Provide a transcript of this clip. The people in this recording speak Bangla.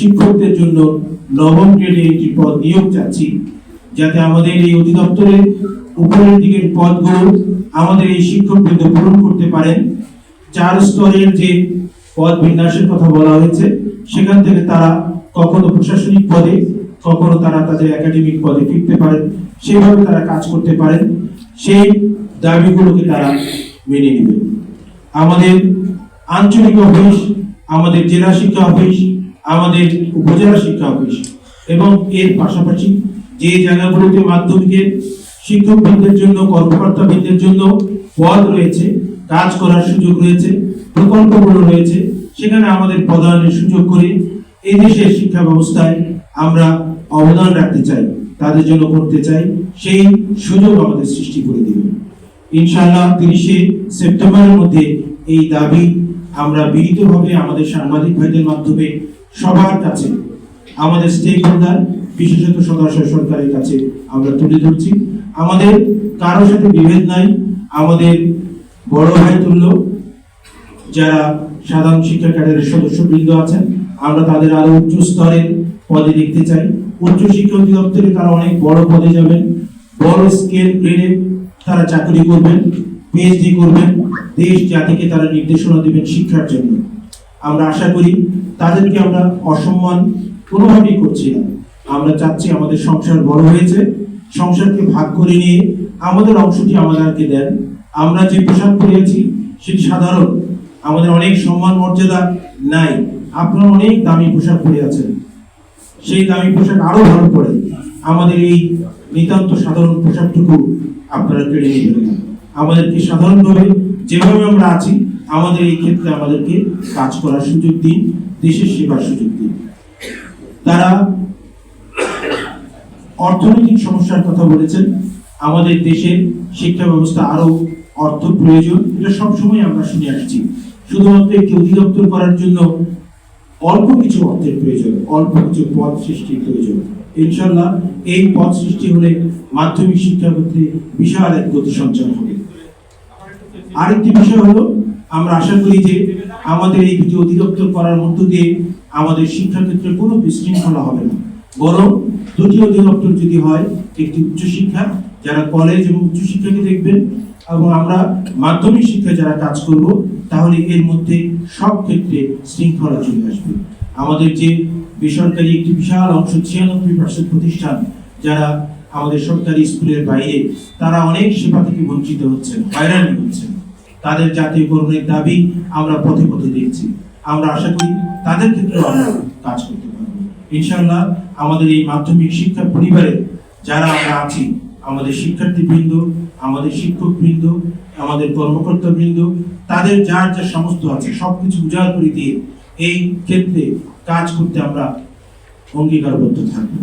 শিক্ষকদের জন্য নবম গ্রেডে একটি পদ নিয়োগ চাচ্ছি, যাতে আমাদের এই অধিদপ্তরের উপরের দিকের পদগুলো আমাদের এই শিক্ষকবৃন্দ পূরণ করতে পারেন। চার স্তরের যে পদ বিন্যাসের কথা বলা হয়েছে, সেখান থেকে তারা কখনো প্রশাসনিক পদে, কখনো তারা তাদের একাডেমিক পদে ফিরতে পারেন। সেভাবে তারা কাজ করতে পারেন। সেই দাবিগুলোকে তারা মেনে নেবে। আমাদের আঞ্চলিক অফিস, আমাদের জেলা শিক্ষা অফিস আমাদের উপজেলা শিক্ষা অফিস। এবং এর পাশাপাশি যে জায়গাগুলোতে মাধ্যমিকের শিক্ষকবৃন্দের জন্য, কর্মকর্তাবৃন্দের জন্য পদ রয়েছে, কাজ করার সুযোগ রয়েছে, প্রকল্পগুলো রয়েছে, সেখানে আমাদের প্রদানের সুযোগ করে এই দেশের শিক্ষা ব্যবস্থায় আমরা অবদান রাখতে চাই, তাদের জন্য করতে চাই, সেই সুযোগ আমাদের সৃষ্টি করে দেবে। ইনশাআল্লাহ তিরিশে সেপ্টেম্বরের মধ্যে এই দাবি আমরা বিহিতভাবে আমাদের সাংবাদিক ভাইদের মাধ্যমে সবার কাছে, আমাদের স্টেক হোল্ডার বিশেষত সদস্য সরকারের কাছে আমরা তুলে ধরছি। আমাদের কারও সাথে বিভেদ নাই, আমাদের বড় ভাই তুল্য, যারা সাধারণ শিক্ষা ক্যাডারের সদস্যবৃন্দ আছেন, আমরা তাদের আরও উচ্চ স্তরের পদে দেখতে চাই। উচ্চ শিক্ষা অধিদপ্তরে তারা অনেক বড় পদে যাবেন, বড় স্কেল গ্রেডে তারা চাকরি করবেন পিএইচডি করবেন, দেশ জাতিকে তারা নির্দেশনা দেবেন শিক্ষার জন্য। আমরা আশা করি তাদেরকে আমরা অসম্মান কোনোভাবেই করছি না। আমরা চাচ্ছি আমাদের সংসার বড় হয়েছে, সংসারকে ভাগ করে নিয়ে আমাদের অংশটি আমাদেরকে দেন। আমরা যে পোশাক পরেছি সেটি সাধারণ। আমাদের অনেক সম্মান মর্যাদা নাই। আপনারা অনেক দামি পোশাক পরে আছেন। সেই দামি পোশাক আরও ভালো পড়ে আমাদের এই নিতান্ত সাধারণ পোশাকটুকু আপনারা কেড়ে নেবেন। না আমাদেরকে সাধারণভাবে যেভাবে আমরা আছি আমাদের এই ক্ষেত্রে আমাদেরকে কাজ করার সুযোগ দিন, দেশের সেবার সুযোগ দিন। তারা অর্থনৈতিক সমস্যার কথা বলেছেন। আমাদের দেশের শিক্ষা ব্যবস্থা আরও অর্থ প্রয়োজন এটা সবসময় আমরা শুনে আসছি। শুধুমাত্র একটি অধিদপ্তর করার জন্য অল্প কিছু অর্থের প্রয়োজন, অল্প কিছু পদ সৃষ্টির প্রয়োজন। ইনশাল্লাহ এই পদ সৃষ্টি হলে মাধ্যমিক শিক্ষা ক্ষেত্রে বিশাল এক গতি সঞ্চার হবে। আরেকটি বিষয় হলো আমরা আশা করি যে আমাদের এই দুটি অধিদপ্তর করার মধ্য দিয়ে আমাদের শিক্ষাক্ষেত্রে কোনো বিশৃঙ্খলা হবে না। বরং দুটি অধিদপ্তর যদি হয়, একটি উচ্চশিক্ষা, যারা কলেজ এবং উচ্চশিক্ষাকে দেখবেন, এবং আমরা মাধ্যমিক শিক্ষায় যারা কাজ করব, তাহলে এর মধ্যে সব ক্ষেত্রে শৃঙ্খলা চলে আসবে। আমাদের যে বেসরকারি একটি বিশাল অংশ, ছিয়ানব্বই পার্সেন্ট প্রতিষ্ঠান যারা আমাদের সরকারি স্কুলের বাইরে, তারা অনেক সেবা থেকে বঞ্চিত হচ্ছেন, হয়রানি হচ্ছেন। তাদের জাতীয়করণের দাবি আমরা পথে পথে আমরা আশা করি তাদের ক্ষেত্রে আমরা কাজ করতে পারব। ইনশাআল্লাহ আমাদের এই মাধ্যমিক শিক্ষা পরিবারে যারা আমরা আছি, আমাদের শিক্ষার্থীবৃন্দ, আমাদের শিক্ষকবৃন্দ, আমাদের কর্মকর্তাবৃন্দ, তাদের যার যা সমস্ত আছে, সবকিছু উজাড় করে দিয়ে এই ক্ষেত্রে কাজ করতে আমরা অঙ্গীকারবদ্ধ থাকব।